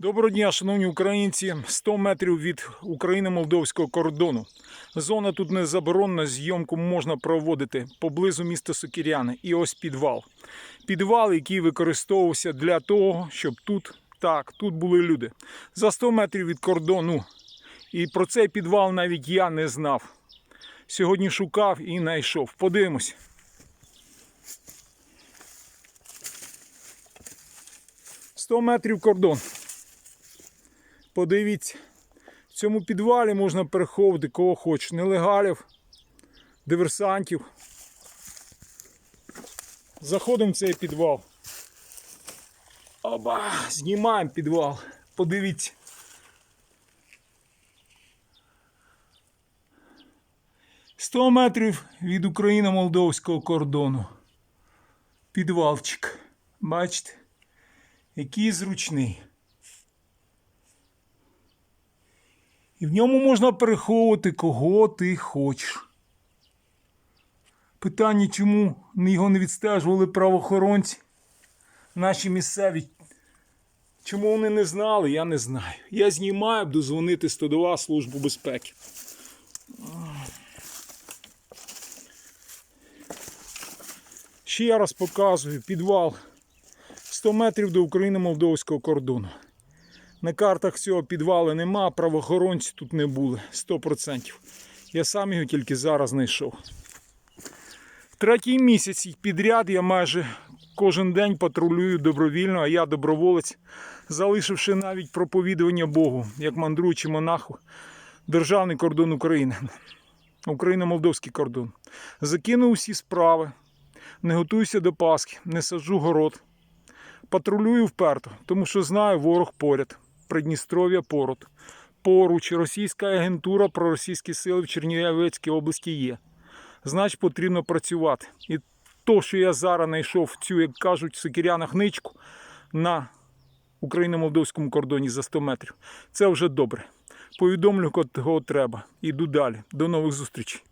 Доброго дня, шановні українці. 100 метрів від України-молдовського кордону. Зона тут не заборонена, зйомку можна проводити поблизу міста Сокіряни. І ось підвал. Підвал, який використовувався для того, щоб тут, так, тут були люди. За 100 метрів від кордону. І про цей підвал навіть я не знав. Сьогодні шукав і знайшов. Подивимось. Сто метрів кордон. Подивіться, в цьому підвалі можна переховувати кого хочеш. Нелегалів, диверсантів. Заходимо в цей підвал. Оба, знімаємо підвал. Подивіться. Сто метрів від України-молдовського кордону. Підвалчик. Бачите, який зручний. І в ньому можна переховувати кого ти хочеш. Питання, чому його не відстежували правоохоронці, наші місцеві. Чому вони не знали, я не знаю. Я знімаю, буду дзвонити 102 Службу безпеки. Ще раз показую підвал 100 метрів до України-молдовського кордону. На картах цього підвалу нема, правоохоронці тут не були 100%. Я сам його тільки зараз знайшов. Третій місяць підряд я майже кожен день патрулюю добровільно, а я доброволець, залишивши навіть проповідування Богу, як мандруючий монаху, державний кордон України, Україно-молдовський кордон. Закинув усі справи, не готуюся до Пасхи, не саджу город. Патрулюю вперто, тому що знаю, ворог поряд. Придністров'я поряд. Поруч російська агентура про російські сили в Чернівецькій області є. Значить, потрібно працювати. І то, що я зараз знайшов цю, як кажуть, в сокирянах на україно-молдовському кордоні за 100 метрів, це вже добре. Повідомлю, кого треба. Іду далі. До нових зустрічей.